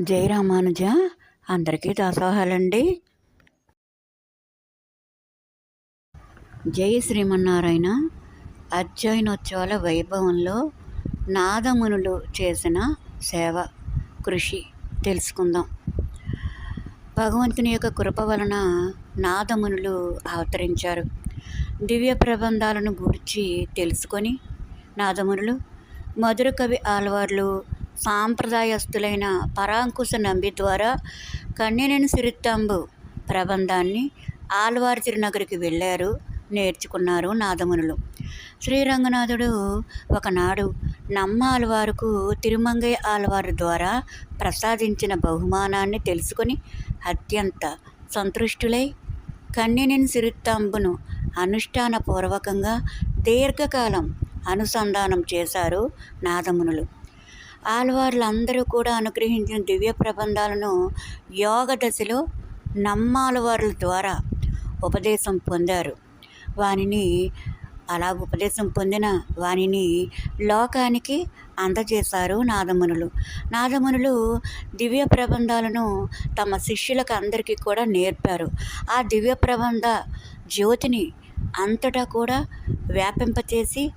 జై రామానుజ. అందరికీ దాసోహాలండి. జై శ్రీమన్నారాయణ. అధ్యయనోత్సవాల వైభవంలో నాదమునులు చేసిన సేవ కృషి తెలుసుకుందాం. భగవంతుని యొక్క కృప వలన నాదమునులు అవతరించారు. దివ్య ప్రబంధాలను గూర్చి తెలుసుకొని నాదమునులు మధుర కవి ఆల్వార్లు సాంప్రదాయస్తులైన పరాంకుశ నంబి ద్వారా కన్నెనని సిరిత్తాంబు ప్రబంధాన్ని ఆల్వార్ తిరునగరికి వెళ్ళారు. నేర్చుకున్నారు నాదమునులు. శ్రీరంగనాథుడు ఒకనాడు నమ్మ ఆల్వారుకు తిరుమంగయ్య ఆల్వారు ద్వారా ప్రసాదించిన బహుమానాన్ని తెలుసుకొని అత్యంత సంతృష్టులై కన్నెనిన్ సిరిత్తాంబును అనుష్ఠానపూర్వకంగా దీర్ఘకాలం అనుసంధానం చేశారు నాదమునులు. ఆలవార్లందరూ కూడా అనుగ్రహించిన దివ్య ప్రబంధాలను యోగ దశలో నమ్మాలవార్ల ద్వారా ఉపదేశం పొందారు. వానిని అలా ఉపదేశం పొందిన వానిని లోకానికి అందజేశారు నాదమునులు. నాదమునులు దివ్య ప్రబంధాలను తమ శిష్యులకు అందరికీ కూడా నేర్పారు. ఆ దివ్య ప్రబంధ జ్యోతిని అంతటా కూడా వ్యాపింపచేసి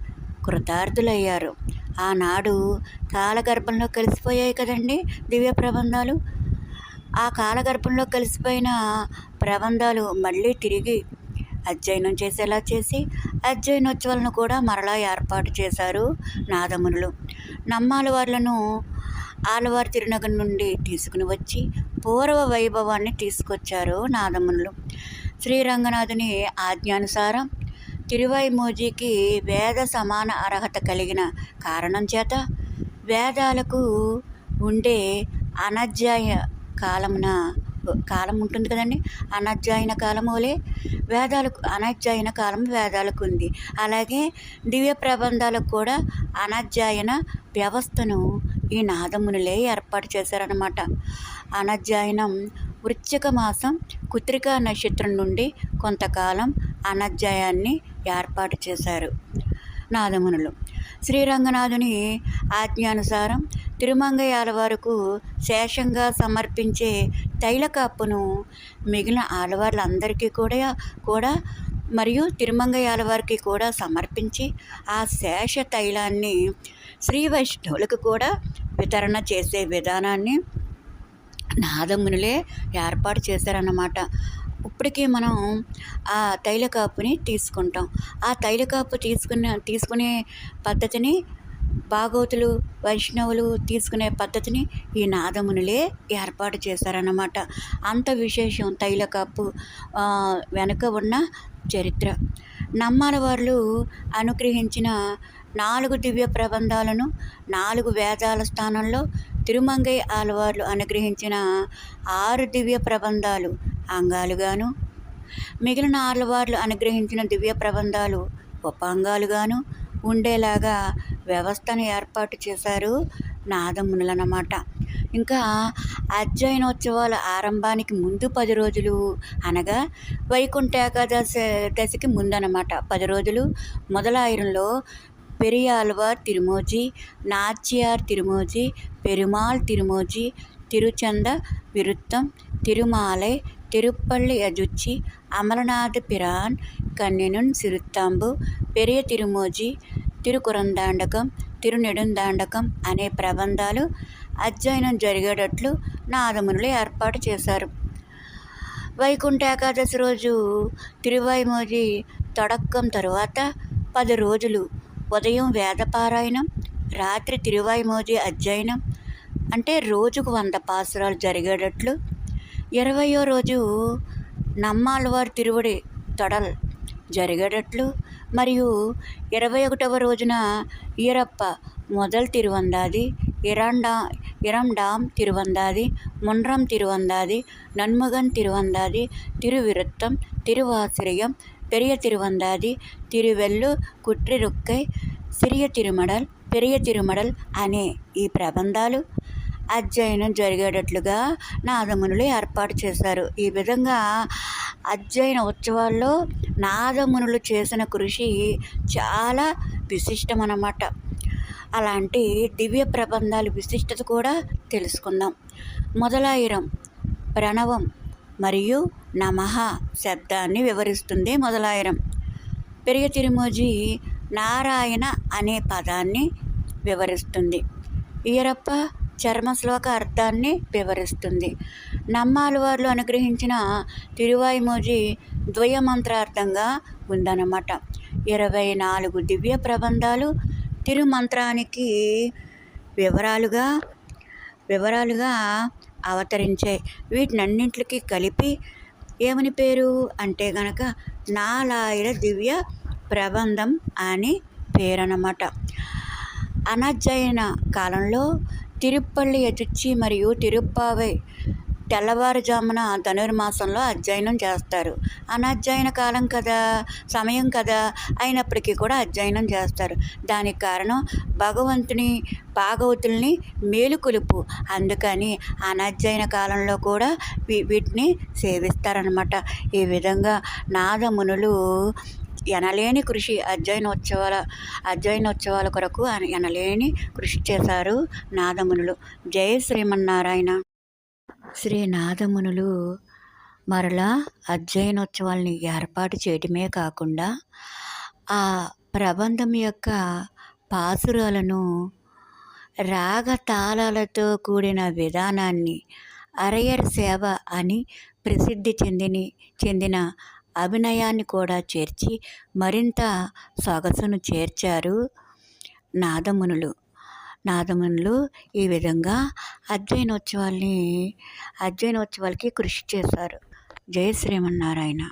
కృతార్థులయ్యారు. ఆనాడు కాలగర్భంలో కలిసిపోయాయి కదండి దివ్య ప్రబంధాలు ఆ కాలగర్భంలో కలిసిపోయిన ప్రబంధాలు మళ్ళీ తిరిగి అధ్యయనం చేసేలా చేసి అధ్యయనోత్సవాలను కూడా మరలా ఏర్పాటు చేశారు నాదమునులు. నమ్మాలి వార్లను ఆలవారి తిరునగర్ నుండి తీసుకుని వచ్చి పూర్వ వైభవాన్ని తీసుకొచ్చారు నాదమునులు. శ్రీరంగనాథుని ఆజ్ఞానుసారం తిరువైమోజీకి వేద సమాన అర్హత కలిగిన కారణం చేత వేదాలకు ఉండే అనధ్యాయ కాలమున కాలం ఉంటుంది కదండి? అనధ్యాయన కాలములే వేదాలకు అనధ్యాయన కాలం వేదాలకు ఉంది. అలాగే దివ్య ప్రబంధాలకు కూడా అనధ్యాయన వ్యవస్థను ఈ నాదమునులే ఏర్పాటు చేశారనమాట అనధ్యాయనం వృశ్చిక మాసం కుత్రికా నక్షత్రం నుండి కొంతకాలం అనధ్యాయాన్ని ఏర్పాటు చేశారు. నాదమునులు. శ్రీరంగనాథుని ఆజ్ఞానుసారం తిరుమంగయాల వరకు శేషంగా సమర్పించే తైలకప్పును మిగిలిన ఆడవాళ్ళందరికీ కూడా కూడా మరియు తిరుమంగయాల వారికి కూడా సమర్పించి ఆ శేష తైలాన్ని శ్రీ వైష్ణవులకు కూడా వితరణ చేసే విధానాన్ని నాదమునులే ఏర్పాటు చేశారన్నమాట. ఇప్పటికీ మనం ఆ తైలకాపుని తీసుకుంటాం. ఆ తైలకాపు తీసుకున్న తీసుకునే పద్ధతిని భాగవతులు వైష్ణవులు తీసుకునే పద్ధతిని ఈ నాదమునులే ఏర్పాటు చేశారన్నమాట. అంత విశేషం తైలకాపు వెనుక ఉన్న చరిత్ర. నమ్మాల వాళ్ళు అనుగ్రహించిన నాలుగు దివ్య ప్రబంధాలను నాలుగు వేదాల స్థానంలో తిరుమంగై ఆలవార్లు అనుగ్రహించిన ఆరు దివ్య ప్రబంధాలు అంగాలుగాను. మిగిలిన ఆర్లవార్లు అనుగ్రహించిన దివ్య ప్రబంధాలు ఉపాంగాలుగాను ఉండేలాగా వ్యవస్థను ఏర్పాటు చేశారు నాదమునులన్నమాట. ఇంకా అధ్యయనోత్సవాల ఆరంభానికి ముందు పది రోజులు అనగా వైకుంఠ ఏకాదశి దశకి ముందనమాట పది రోజులు మొదలాయిరంలో పెరియాల్వార్ తిరుమోజీ నాచ్యార్ తిరుమోజీ పెరుమాల్ తిరుమోజీ తిరుచంద విరుత్తం తిరుమాలై திருப்பள்ளி அஜுச்சி అమరనాథ్ பிரான் కన్నెనున్ సిరుత్తాంబు పెరియ తిరుమోజీ తిరుకురందాండకం తిరునెడుందాండకం అనే ప్రబంధాలు అధ్యయనం జరిగేటట్లు నాదమునులు ఏర్పాటు చేశారు వైకుంఠ ఏకాదశి రోజు తిరువైమోజి తొడక్కం తరువాత పది రోజులు ఉదయం వేదపారాయణం రాత్రి తిరువైమోజి అధ్యయనం అంటే రోజుకు వంద పాసురాలు జరిగేటట్లు ఇరవయో రోజు నమ్మాళ్ళవారి తిరువడి తొడల్ జరిగేటట్లు మరియు ఇరవై ఒకటవ రోజున ఈరప్ప మొదల్ తిరువందాది ఇరాండా ఇరండాం తిరువందాది మున్రం తిరువందాది నన్ముగన్ తిరువందాది తిరువిరుత్తం తిరువాసిరియం పెరియ తిరువందాది తిరువెల్లు కుట్రిరుక్కై సిరియ తిరుమడల్ పెరియ తిరుమడల్ అనే ఈ ప్రబంధాలు అధ్యయనం జరిగేటట్లుగా నాదమునులు ఏర్పాటు చేశారు. ఈ విధంగా అధ్యయన ఉత్సవాల్లో నాదమునులు చేసిన కృషి చాలా విశిష్టమన్నమాట. అలాంటి దివ్య ప్రబంధాల విశిష్టత కూడా తెలుసుకుందాం. మొదలాయిరం ప్రణవం మరియు నమః శబ్దాన్ని వివరిస్తుంది మొదలాయిరం. పెరిగ తిరుమోజి నారాయణ అనే పదాన్ని వివరిస్తుంది. ఈరప్ప చర్మశ్లోక అర్థాన్ని వివరిస్తుంది నమ్మాలవార్లు అనుగ్రహించిన తిరువాయిమోజి ద్వయమంత్రార్థంగా ఉందన్నమాట. ఇరవై నాలుగు దివ్య ప్రబంధాలు తిరుమంత్రానికి వివరాలుగా వివరాలుగా అవతరించాయి. వీటినన్నింటికి కలిపి ఏమని పేరు? అంటే గనక నాలాయిల దివ్య ప్రబంధం అని పేరు అన్నమాట కాలంలో తిరుప్పల్లి ఎదుర్చి మరియు తిరుప్పావై తెల్లవారుజామున ధనుర్మాసంలో అధ్యయనం చేస్తారు. అనధ్యయన కాలం కదా సమయం కదా అయినప్పటికీ కూడా అధ్యయనం చేస్తారు. దానికి కారణం భగవంతుని భాగవతుల్ని మేలుకొలుపు అందుకని అనధ్యయన కాలంలో కూడా వీటిని సేవిస్తారనమాట ఈ విధంగా నాదమునులు ఎనలేని కృషి అధ్యయనోత్సవాల అధ్యయనోత్సవాల కొరకు ఎనలేని కృషి చేశారు నాదమునులు. జై శ్రీమన్నారాయణ. శ్రీ నాదమునులు మరలా అధ్యయనోత్సవాల్ని ఏర్పాటు చేయటమే కాకుండా ఆ ప్రబంధం యొక్క పాసురాలను రాగ తాళాలతో కూడిన విధానాన్ని అరయర్ సేవ అని ప్రసిద్ధి చెందిని చెందిన అభినయాన్ని కూడా చేర్చి మరింత సొగసును చేర్చారు నాదమునులు. నాదమునులు ఈ విధంగా అధ్యయనోత్సవాల్ని అధ్యయనోత్సవాలకి కృషి చేశారు. జయ శ్రీమన్నారాయణ.